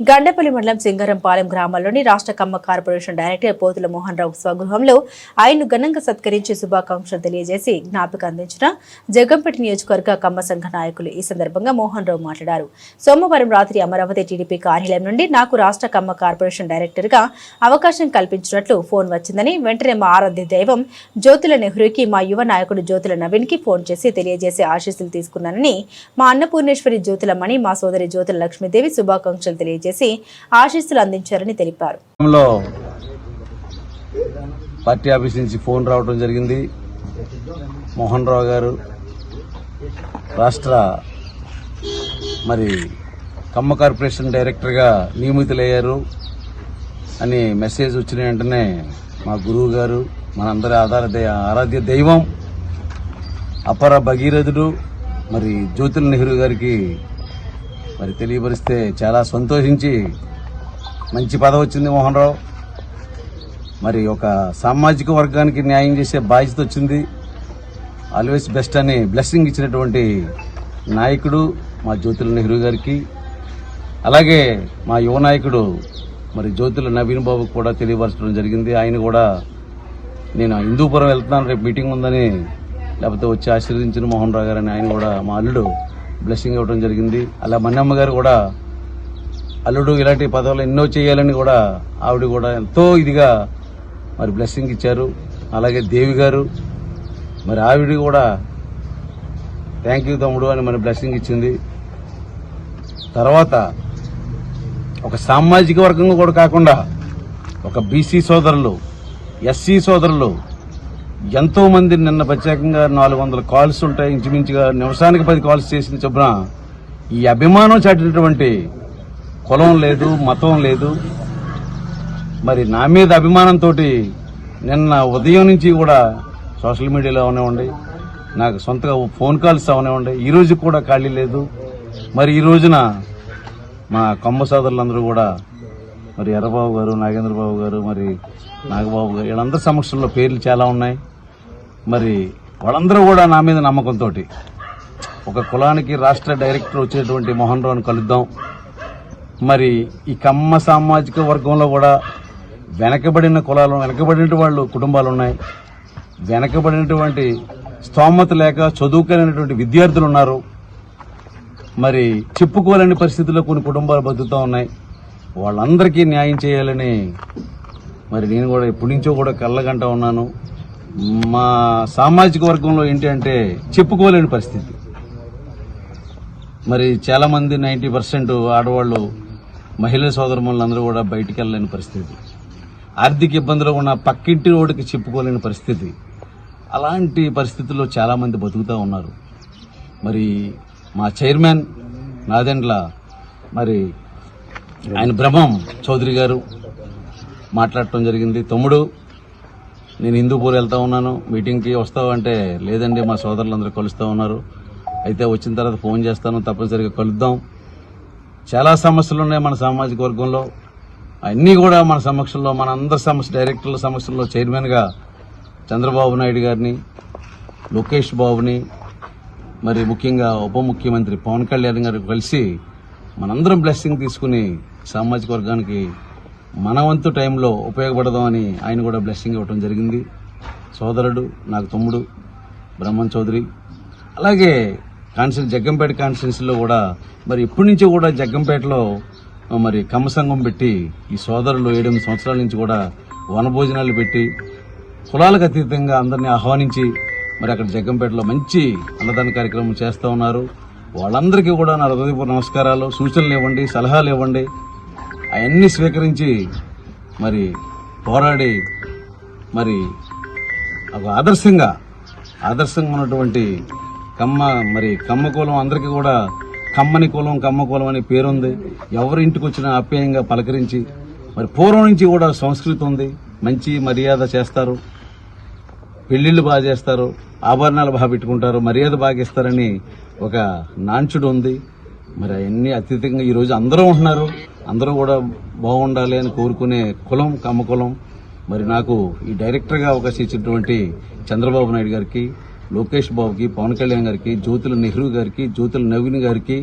గండపల్లి మండలం సింగరంపాలెం గ్రామంలోని రాష్ట్ర కమ్మ కార్పొరేషన్ డైరెక్టర్ పోతుల మోహన్ రావు స్వగృహంలో ఆయన్ను ఘనంగా సత్కరించి శుభాకాంక్షలు తెలియజేసి జ్ఞాపిక అందించిన జగంపేట నియోజకవర్గ కమ్మ సంఘ నాయకులు ఈ సందర్భంగా మోహన్ రావు మాట్లాడారు. సోమవారం రాత్రి అమరావతి టీడీపీ కార్యాలయం నుండి నాకు రాష్ట్ర కమ్మ కార్పొరేషన్ డైరెక్టర్గా అవకాశం కల్పించినట్లు ఫోన్ వచ్చిందని వెంటనే మా ఆరాధ్య దైవం జ్యోతుల నెహ్రూకి మా యువ నాయకుడు జ్యోతుల నవీన్కి ఫోన్ చేసి తెలియజేసి ఆశీస్సులు తీసుకున్నానని మా అన్నపూర్ణేశ్వరి జ్యోతులమణి మా సోదరి జ్యోతుల లక్ష్మీదేవి శుభాకాంక్షలు చేసి ఆశీస్సులు అందించారని తెలిపారు. పార్టీ ఆఫీస్ నుంచి ఫోన్ రావడం జరిగింది. మోహన్ రావు గారు రాష్ట్ర మరి కమ్మ కార్పొరేషన్ డైరెక్టర్గా నియమితులయ్యారు అని మెసేజ్ వచ్చిన వెంటనే మా గురువు గారు మనందరి ఆధార దై- ఆరాధ్య దైవం అపర భగీరథుడు మరి జ్యోతుల నెహ్రూ గారికి మరి తెలియపరిస్తే చాలా సంతోషించి మంచి పదవి వచ్చింది మోహన్ రావు మరి ఒక సామాజిక వర్గానికి న్యాయం చేసే బాధ్యత వచ్చింది. ఆల్వేస్ బెస్ట్ అని బ్లెస్సింగ్ ఇచ్చినటువంటి నాయకుడు మా జ్యోతుల నెహ్రూ గారికి. అలాగే మా యువ నాయకుడు మరి జ్యోతుల నవీన్ బాబుకు కూడా తెలియపరచడం జరిగింది. ఆయన కూడా నేను హిందూపురం వెళ్తున్నాను రేపు మీటింగ్ ఉందని లేకపోతే వచ్చి ఆశీర్వదించిన మోహన్ రావు గారని ఆయన కూడా మా అల్లుడు. బ్లెస్సింగ్ ఇవ్వడం జరిగింది. అలా మన్నమ్మ గారు కూడా అల్లుడు ఇలాంటి పదవులు ఎన్నో చేయాలని కూడా ఆవిడ కూడా ఎంతో ఇదిగా మరి బ్లెస్సింగ్ ఇచ్చారు. అలాగే దేవి గారు మరి ఆవిడ కూడా థ్యాంక్ యూ తమ్ముడు అని మరి బ్లెస్సింగ్ ఇచ్చింది. తర్వాత ఒక సామాజిక వర్గం కూడా కాకుండా ఒక బీసీ సోదరులు ఎస్సీ సోదరులు ఎంతో మంది నిన్న ప్రత్యేకంగా నాలుగు వందల కాల్స్ ఉంటాయి. ఇంచుమించుగా నిమిషానికి పది కాల్స్ చేసిన చొప్పున ఈ అభిమానం చాటినటువంటి కులం లేదు మతం లేదు. మరి నా మీద అభిమానంతో నిన్న ఉదయం నుంచి కూడా సోషల్ మీడియాలో అవనివ్వండి నాకు సొంతగా ఫోన్ కాల్స్ అవనివ్వండి. ఈ రోజు కూడా ఖాళీ లేదు. మరి ఈ రోజున మా కొమ్మ సోదరులందరూ కూడా మరి ఎర్రబాబు గారు నాగేంద్రబాబు గారు మరి నాగబాబు గారు వీళ్ళందరి సమక్షంలో పేర్లు చాలా ఉన్నాయి. మరి వాళ్ళందరూ కూడా నా మీద నమ్మకంతో ఒక కులానికి రాష్ట్ర డైరెక్టర్ వచ్చేటువంటి మోహన్ రావుని కలుద్దాం. మరి ఈ కమ్మ సామాజిక వర్గంలో కూడా వెనకబడిన కులాలు వెనకబడిన వాళ్ళు కుటుంబాలు ఉన్నాయి. వెనకబడినటువంటి స్తోమత లేక చదువుకోలేనటువంటి విద్యార్థులు ఉన్నారు. మరి చెప్పుకోలేని పరిస్థితుల్లో కొన్ని కుటుంబాలు బతుకుతూ ఉన్నాయి. వాళ్ళందరికీ న్యాయం చేయాలని మరి నేను కూడా ఎప్పటి నుంచో కూడా కళ్ళగంట ఉన్నాను. మా సామాజిక వర్గంలో ఏంటి అంటే చెప్పుకోలేని పరిస్థితి. మరి చాలా మంది నైంటీ పర్సెంట్ ఆడవాళ్ళు మహిళా సోదరులందరూ కూడా బయటికి వెళ్ళలేని పరిస్థితి. ఆర్థిక ఇబ్బందులు ఉన్న పక్కింటి రోడ్డుకి చెప్పుకోలేని పరిస్థితి. అలాంటి పరిస్థితుల్లో చాలామంది బతుకుతూ ఉన్నారు. మరి మా చైర్మన్ నాదెండ్ల మరి ఆయన బ్రహ్మం చౌదరి గారు మాట్లాడటం జరిగింది. తమ్ముడు నేను హిందూపూర్ వెళ్తా ఉన్నాను. మీటింగ్కి వస్తావు అంటే లేదండి మా సోదరులందరూ కలుస్తూ ఉన్నారు. అయితే వచ్చిన తర్వాత ఫోన్ చేస్తాను తప్పనిసరిగా కలుద్దాం. చాలా సమస్యలు ఉన్నాయి మన సామాజిక వర్గంలో. అన్నీ కూడా మన సమక్షంలో మన అందరి సమస్య డైరెక్టర్ల సమక్షంలో చైర్మన్గా చంద్రబాబు నాయుడు గారిని లోకేష్ బాబుని మరి ముఖ్యంగా ఉప ముఖ్యమంత్రి పవన్ కళ్యాణ్ గారు కలిసి మనందరం బ్లెస్సింగ్ తీసుకుని సామాజిక వర్గానికి మన వంతు టైంలో ఉపయోగపడదామని ఆయన కూడా బ్లెస్సింగ్ ఇవ్వడం జరిగింది. సోదరుడు నాకు తమ్ముడు బ్రహ్మన్ చౌదరి. అలాగే కాన్సిల్ జగ్గంపేట కాన్స్టిట్యున్సీలో కూడా మరి ఇప్పటి నుంచో కూడా జగ్గంపేటలో మరి కమ్మసంఘం పెట్టి ఈ సోదరులు ఏడెనిమిది సంవత్సరాల నుంచి కూడా వనభోజనాలు పెట్టి కులాలకు అతీతంగా అందరినీ ఆహ్వానించి మరి అక్కడ జగ్గంపేటలో మంచి అన్నదాన కార్యక్రమం చేస్తూ ఉన్నారు. వాళ్ళందరికీ కూడా నా హృదయపూర్వక నమస్కారాలు సూచనలు ఇవ్వండి సలహాలు ఇవ్వండి. అవన్నీ స్వీకరించి మరి పోరాడి మరి ఒక ఆదర్శంగా ఆదర్శంగా ఉన్నటువంటి కమ్మ మరి కమ్మ కులం అందరికీ కూడా కమ్మని కులం కమ్మ కులం అనే పేరుంది ఎవరి ఇంటికి వచ్చినా ఆప్యాయంగా పలకరించి మరి పూర్వం నుంచి కూడా సంస్కృతి ఉంది. మంచి మర్యాద చేస్తారు. పెళ్ళిళ్ళు బాగా చేస్తారు. ఆభరణాలు బాగా పెట్టుకుంటారు. మర్యాద బాగా ఇస్తారని ఒక నాంచుడు ఉంది. మరి అవన్నీ అత్యధికంగా ఈరోజు అందరూ ఉంటున్నారు. అందరూ కూడా బాగుండాలి అని కోరుకునే కులం కమ్మ కులం. మరి నాకు ఈ డైరెక్టర్గా అవకాశం ఇచ్చినటువంటి చంద్రబాబు నాయుడు గారికి లోకేష్ బాబుకి పవన్ కళ్యాణ్ గారికి జ్యోతుల నెహ్రూ గారికి జ్యోతుల నవీన్ గారికి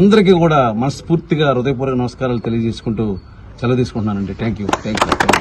అందరికీ కూడా మనస్ఫూర్తిగా హృదయపూర్వక నమస్కారాలు తెలియజేసుకుంటూ సెలవు తీసుకుంటున్నానండి. Thank you thank you